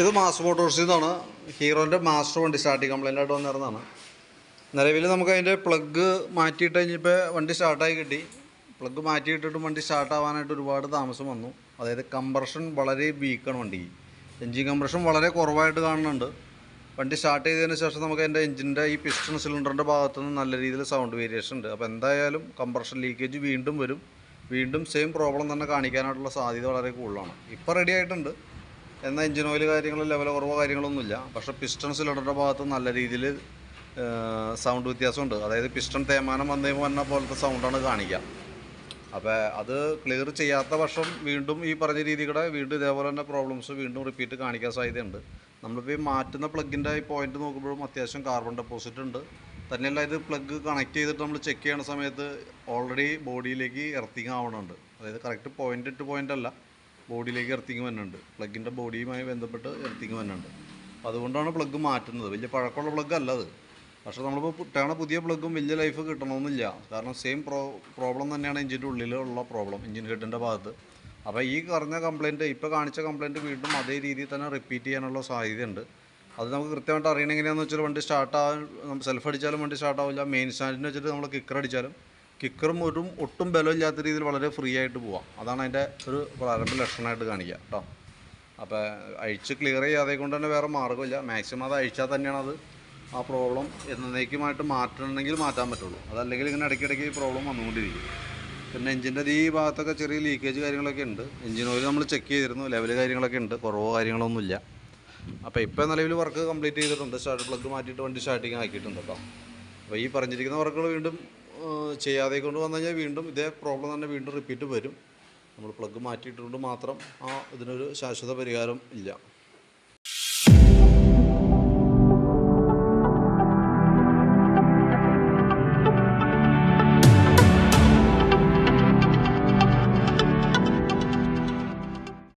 ഇത് മാസ് മോട്ടോഴ്സിൽ നിന്നാണ് ഹീറോന്റെ മാസ്റ്റർ വണ്ടി സ്റ്റാർട്ടിങ് കംപ്ലൈന്റ് ആയിട്ട് വന്നിരുന്നതാണ്. നിലവിൽ നമുക്ക് അതിന്റെ പ്ലഗ് മാറ്റിയിട്ട് കഴിഞ്ഞപ്പോൾ വണ്ടി സ്റ്റാർട്ടായി കിട്ടി. പ്ലഗ് മാറ്റിയിട്ടിട്ട് വണ്ടി സ്റ്റാർട്ടാവാനായിട്ട് ഒരുപാട് താമസം വന്നു. അതായത് കംപ്രഷൻ വളരെ വീക്കാണ് വണ്ടി എൻജിൻ കംപ്രഷൻ വളരെ കുറവായിട്ട് കാണുന്നുണ്ട്. വണ്ടി സ്റ്റാർട്ട് ചെയ്തതിന് ശേഷം നമുക്ക് അതിന്റെ എഞ്ചിന്റെ ഈ പിസ്റ്റൺ സിലിണ്ടറിന്റെ ഭാഗത്തു നിന്ന് നല്ല രീതിയിൽ സൗണ്ട് വേരിയേഷൻ ഉണ്ട്. അപ്പോൾ എന്തായാലും കംപ്രഷൻ ലീക്കേജ് വീണ്ടും വരും. വീണ്ടും സെയിം പ്രോബ്ലം തന്നെ കാണിക്കാനായിട്ടുള്ള സാധ്യത വളരെ കൂടുതലാണ്. ഇപ്പോൾ റെഡി ആയിട്ടുണ്ട്. എന്നാൽ എഞ്ചിൻ ഓയിൽ കാര്യങ്ങൾ ലെവൽ കുറവോ കാര്യങ്ങളൊന്നുമില്ല. പക്ഷേ പിസ്റ്റൺ സിലിണ്ടറിന്റെ ഭാഗത്ത് നല്ല രീതിയിൽ സൗണ്ട് വ്യത്യാസമുണ്ട്. അതായത് പിസ്റ്റൺ തേമാനം വന്നു വന്ന പോലത്തെ സൗണ്ടാണ് കാണിക്കുക. അപ്പോൾ അത് ക്ലിയർ ചെയ്യാത്ത വർഷം വീണ്ടും ഈ പറഞ്ഞ രീതിയുടെ വീണ്ടും ഇതേപോലെ തന്നെ പ്രോബ്ലംസ് വീണ്ടും റിപ്പീറ്റ് കാണിക്കാൻ സാധ്യതയുണ്ട്. നമ്മളിപ്പോൾ ഈ മാറ്റുന്ന പ്ലഗിന്റെ ഈ പോയിന്റ് നോക്കുമ്പോഴും അത്യാവശ്യം കാർബൺ ഡെപ്പോസിറ്റ് ഉണ്ട്. തന്നെയല്ല ഇത് പ്ലഗ് കണക്ട് ചെയ്തിട്ട് നമ്മൾ ചെക്ക് ചെയ്യുന്ന സമയത്ത് ഓൾറെഡി ബോഡിയിലേക്ക് എർത്തിങ് ആവണുണ്ട്. അതായത് കറക്റ്റ് പോയിന്റ് ടു പോയിന്റ് അല്ല ബോഡിയിലേക്ക് എർത്തിങ് വരുന്നുണ്ട് പ്ലഗിന്റെ ബോഡിയുമായി ബന്ധപ്പെട്ട് എർത്തിങ് വരുന്നുണ്ട് അപ്പോൾ അതുകൊണ്ടാണ് പ്ലഗ് മാറ്റുന്നത്. വലിയ പഴക്കമുള്ള പ്ലഗ് അല്ല അത്. പക്ഷേ നമ്മളിപ്പോൾ പുട്ടാണ് പുതിയ പ്ലഗും വലിയ ലൈഫ് കിട്ടണമെന്നില്ല. കാരണം സെയിം പ്രോ പ്രോബ്ലം തന്നെയാണ് എഞ്ചിന്റെ ഉള്ളിലുള്ള പ്രോബ്ലം എഞ്ചിൻ ഹെഡിന്റെ ഭാഗത്ത്. അപ്പോൾ ഈ പറഞ്ഞ കംപ്ലയിന്റ് ഇപ്പോൾ കാണിച്ച കംപ്ലയിന്റ് വീണ്ടും അതേ രീതിയിൽ തന്നെ റിപ്പീറ്റ് ചെയ്യാനുള്ള സാധ്യതയുണ്ട്. അത് നമുക്ക് കൃത്യമായിട്ട് അറിയണം എങ്ങനെയാണെന്ന് വെച്ചാൽ വണ്ടി സ്റ്റാർട്ട് നമ്മൾ സെൽഫ് അടിച്ചാലും വണ്ടി സ്റ്റാർട്ടാവില്ല മെയിൻ സ്റ്റാൻഡിന് വെച്ചിട്ട് നമ്മൾ കിക്കർ അടിച്ചാലും കിക്കറും ഒരു ഒട്ടും ബലമില്ലാത്ത രീതിയിൽ വളരെ ഫ്രീ ആയിട്ട് പോവാം. അതാണ് അതിന്റെ ഒരു പ്രാരംഭ ലക്ഷണമായിട്ട് കാണിക്കുക കേട്ടോ അപ്പോൾ അഴിച്ച് ക്ലിയർ ചെയ്യാതെ കൊണ്ട് തന്നെ വേറെ മാർഗമില്ല. മാക്സിമം അത് അഴിച്ചാൽ തന്നെയാണ് അത് ആ പ്രോബ്ലം എന്നേക്കുമായിട്ട് മാറ്റണമെങ്കിൽ മാറ്റാൻ പറ്റുള്ളൂ. അതല്ലെങ്കിൽ ഇങ്ങനെ ഇടയ്ക്കിടയ്ക്ക് ഈ പ്രോബ്ലം വന്നുകൊണ്ടിരിക്കും. പിന്നെ എഞ്ചിന്റെ ഈ ഭാഗത്തൊക്കെ ചെറിയ ലീക്കേജ് കാര്യങ്ങളൊക്കെ ഉണ്ട്. എഞ്ചിൻ ഓയിൽ നമ്മൾ ചെക്ക് ചെയ്തിരുന്നു. ലെവൽ കാര്യങ്ങളൊക്കെ ഉണ്ട്. കുറവോ കാര്യങ്ങളൊന്നുമില്ല. അപ്പോൾ ഇപ്പോൾ നിലവിൽ വർക്ക് കംപ്ലീറ്റ് ചെയ്തിട്ടുണ്ട്. സ്റ്റാർട്ട് പ്ലഗ് മാറ്റിയിട്ട് വണ്ടി സ്റ്റാർട്ടിങ് ആക്കിയിട്ടുണ്ട് കേട്ടോ അപ്പോൾ ഈ പറഞ്ഞിരിക്കുന്ന വർക്കുകൾ വീണ്ടും ചെയ്യാതെ കൊണ്ട് വന്നു കഴിഞ്ഞാൽ വീണ്ടും ഇതേ പ്രോബ്ലം തന്നെ വീണ്ടും റിപ്പീറ്റ് വരും. നമ്മൾ പ്ലഗ് മാറ്റിയിട്ടുണ്ട് മാത്രം ആ ഇതിനൊരു ശാശ്വത പരിഹാരം ഇല്ല.